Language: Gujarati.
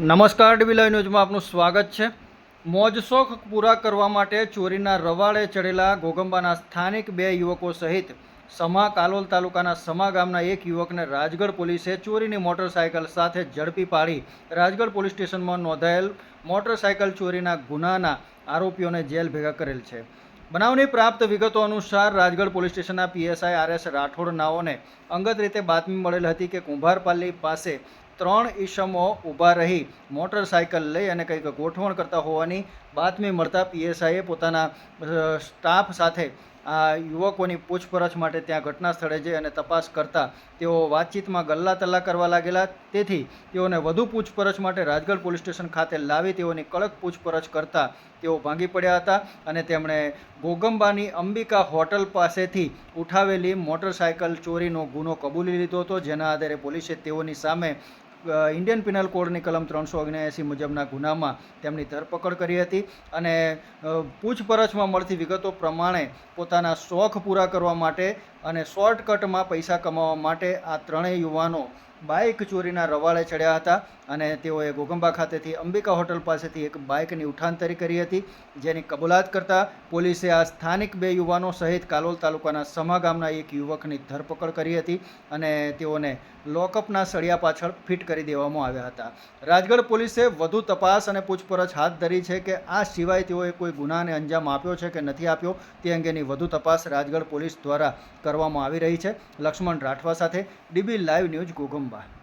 નમસ્કાર ડીબીલાઈ ન્યૂઝમાં આપનું સ્વાગત છે. મોજ શોખ પૂરા કરવા માટે ચોરીના રવાડે ચડેલા ગોગંબાના સ્થાનિક બે યુવકો સહિત સમા કાલોલ તાલુકાના સમા ગામના એક યુવકને રાજગઢ પોલીસે ચોરીની મોટરસાયકલ સાથે ઝડપી પાડી રાજગઢ પોલીસ સ્ટેશનમાં નોંધાયેલ મોટરસાયકલ ચોરીના ગુનાના આરોપીઓને જેલ ભેગા કરેલ છે. બનાવની પ્રાપ્ત વિગતો અનુસાર રાજગઢ પોલીસ સ્ટેશનના પીએસઆઈ આર એસ રાઠોડ નાઓને અંગત રીતે બાતમી મળેલ હતી કે કુંભારપાલી પાસે ત્રણ ઈસમો ઊભા રહી મોટરસાયકલ લઈ અને કંઈક ગોઠવણ કરતા હોવાની બાતમી મળતા પીએસઆઈએ પોતાના સ્ટાફ સાથે આ યુવકોની પૂછપરછ માટે ત્યાં ઘટના સ્થળે જઈ અને તપાસ કરતા તેઓ વાતચીતમાં ગલ્લા તલ્લા કરવા લાગેલા. તેથી તેઓને વધુ પૂછપરછ માટે રાજગઢ પોલીસ સ્ટેશન ખાતે લાવી તેઓની કડક પૂછપરછ કરતા તેઓ ભાંગી પડ્યા હતા અને તેમણે ગોગંબાની અંબિકા હોટલ પાસેથી ઉઠાવેલી મોટરસાયકલ ચોરીનો ગુનો કબૂલી લીધો હતો, જેના આધારે પોલીસે તેઓની સામે ઇન્ડિયન પિનલ કોડની કલમ ત્રણસો ઓગણએંસી મુજબના ગુનામાં તેમની ધરપકડ કરી હતી અને પૂછપરછમાં મળતી વિગતો પ્રમાણે પોતાના શોખ પૂરા કરવા માટે અને શોર્ટકટમાં પૈસા કમાવા માટે આ ત્રણેય યુવાનો બાઇક ચોરીના રવાળે ચડ્યા હતા અને તેઓએ ગોગંબા ખાતેથી અંબિકા હોટલ પાસેથી એક બાઇકની ઉઠાંતરી કરી હતી, જેની કબૂલાત કરતા પોલીસે આ સ્થાનિક બે યુવાનો સહિત કાલોલ તાલુકાના સમા ગામના એક યુવકની ધરપકડ કરી હતી અને તેઓને લોકઅપના સળિયા પાછળ ફિટ કરી દેવામાં આવ્યા હતા. રાજગઢ પોલીસે વધુ તપાસ અને પૂછપરછ હાથ ધરી છે કે આ સિવાય તેઓએ કોઈ ગુનાને અંજામ આપ્યો છે કે નથી આપ્યો, તે અંગેની વધુ તપાસ રાજગઢ પોલીસ દ્વારા કરવામાં આવી રહી છે. લક્ષ્મણ રાઠવા સાથે DB live news Gogamba. bertambah